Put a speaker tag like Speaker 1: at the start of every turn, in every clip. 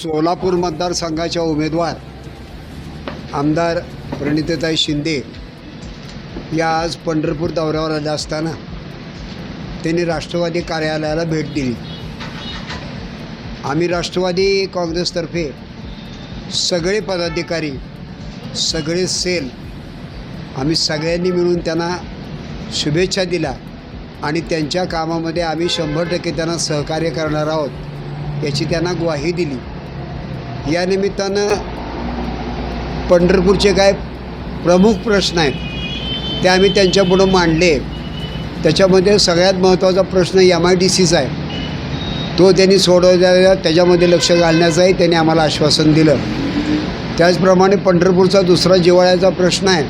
Speaker 1: सोलापूर मतदारसंघाच्या उमेदवार आमदार प्रणितताई शिंदे या आज पंढरपूर दौऱ्यावर आल्या असताना त्यांनी राष्ट्रवादी कार्यालयाला भेट दिली. आम्ही राष्ट्रवादी काँग्रेसतर्फे सगळे पदाधिकारी सगळे सेल आम्ही सगळ्यांनी मिळून त्यांना शुभेच्छा दिल्या आणि त्यांच्या कामामध्ये आम्ही शंभर टक्के त्यांना सहकार्य करणार आहोत याची त्यांना ग्वाही दिली. या निमित्तानं पंढरपूरचे काय प्रमुख प्रश्न आहेत ते आम्ही त्यांच्यापुढं मांडले. त्याच्यामध्ये सगळ्यात महत्त्वाचा प्रश्न एम आय डी सीचा आहे. तो त्यांनी सोडवल्या त्याच्यामध्ये लक्ष घालण्याचंही त्यांनी आम्हाला आश्वासन दिलं. त्याचप्रमाणे पंढरपूरचा दुसरा जिव्हाळ्याचा प्रश्न आहे.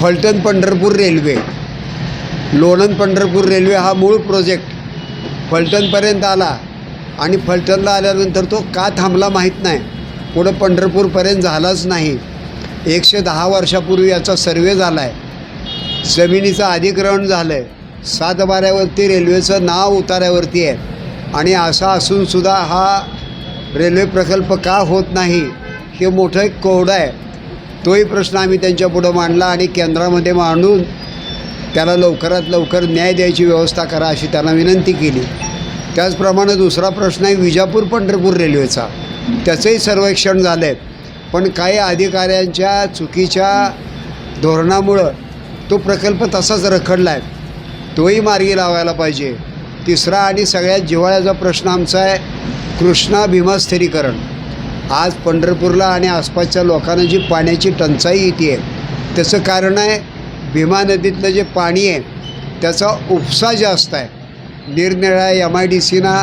Speaker 1: फलटण पंढरपूर रेल्वे. लोणंद पंढरपूर रेल्वे हा मूळ प्रोजेक्ट फलटणपर्यंत आला. आणि फलटणला आल्यानंतर तो का थांबला माहीत नाही. पुढं पंढरपूरपर्यंत झालाच नाही. एकशे दहा वर्षापूर्वी याचा सर्वे झाला आहे जमिनीचं अधिग्रहण झालं आहे सातबाऱ्यावरती रेल्वेचं नाव उतार्यावरती आहे. आणि असा असूनसुद्धा हा रेल्वे प्रकल्प का होत नाही हे मोठं एक कोरडं आहे. तोही प्रश्न आम्ही त्यांच्यापुढं मांडला आणि केंद्रामध्ये मांडून त्याला लवकरात लवकर न्याय द्यायची व्यवस्था करा अशी त्यांना विनंती केली. त्याचप्रमाणे दुसरा प्रश्न आहे विजापूर पंढरपूर रेल्वेचा. त्याचंही सर्वेक्षण झालं आहे पण काही अधिकाऱ्यांच्या चुकीच्या धोरणामुळं तो प्रकल्प तसाच रखडला आहे तोही मार्गी लावायला पाहिजे. तिसरा आणि सगळ्यात जिव्हाळ्याचा प्रश्न आमचा आहे कृष्णा भीमा स्थिरीकरण. आज पंढरपूरला आणि आसपासच्या लोकांना जी पाण्याची टंचाई येते आहे त्याचं कारण आहे भीमा नदीतलं जे पाणी आहे त्याचा उपसा जास्त आहे. निरनिळ्या एम आय डी सीना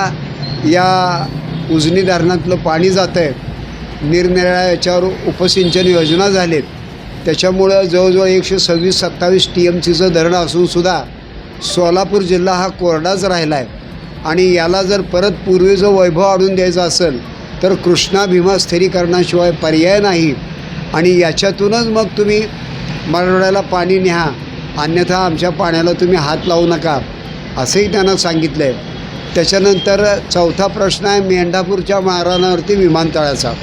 Speaker 1: या उजनी धरणातलं पाणी जातं आहे निरनिळ्या याच्यावर उपसिंचन योजना झालेत. त्याच्यामुळं जवळजवळ एकशे सव्वीस सत्तावीस टी एम सीचं धरण असूनसुद्धा सोलापूर जिल्हा हा कोरडाच राहिला आहे आणि याला जर परत पूर्वीचं वैभव आणून द्यायचं असेल तर कृष्णा भीमा स्थिरीकरणाशिवाय पर्याय नाही. आणि याच्यातूनच मग तुम्ही मराठवाड्याला पाणी न्या. अन्यथा आमच्या पाण्याला तुम्ही हात लावू नका. असंही त्यांना सांगितलं आहे त्याच्यानंतर चौथा प्रश्न आहे मेंढापूरच्या महाराणावरती विमानतळाचा.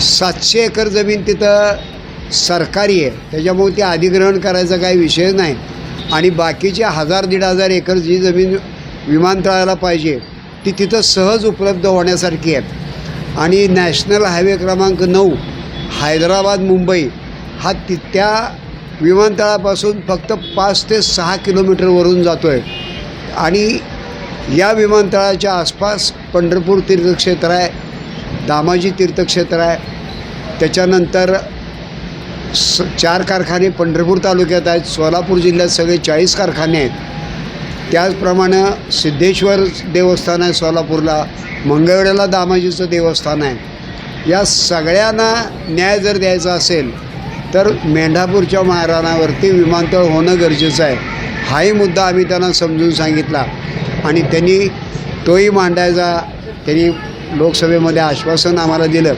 Speaker 1: सातशे एकर जमीन तिथं सरकारी आहे. त्याच्यामुळे ते अधिग्रहण करायचा काही विषय नाही. आणि बाकीचे हजार दीड हजार एकर जी जमीन विमानतळाला पाहिजे ती तिथं सहज उपलब्ध होण्यासारखी आहे आणि नॅशनल हायवे क्रमांक नऊ हैदराबाद मुंबई हा ति त्या विमानतळापासून फक्त पाच ते सहा किलोमीटरवरून जातो आहे आणि या विमानतळाच्या आसपास पंढरपूर तीर्थक्षेत्र आहे दामाजी तीर्थक्षेत्र आहे. त्याच्यानंतर स चार कारखाने पंढरपूर तालुक्यात आहेत सोलापूर जिल्ह्यात सगळे चाळीस कारखाने आहेत. त्याचप्रमाणे सिद्धेश्वर देवस्थान आहे सोलापूरला मंगळवेढ्याला दामाजीचं देवस्थान आहे. या सगळ्यांना न्याय जर द्यायचा असेल तर मेंढापूरच्या महाराणावरती विमानतळ होणं गरजेचं आहे. हाही मुद्दा आम्ही त्यांना समजून सांगितला. आणि त्यांनी तोही मांडायचा त्यांनी लोकसभेमध्ये आश्वासन आम्हाला दिलं.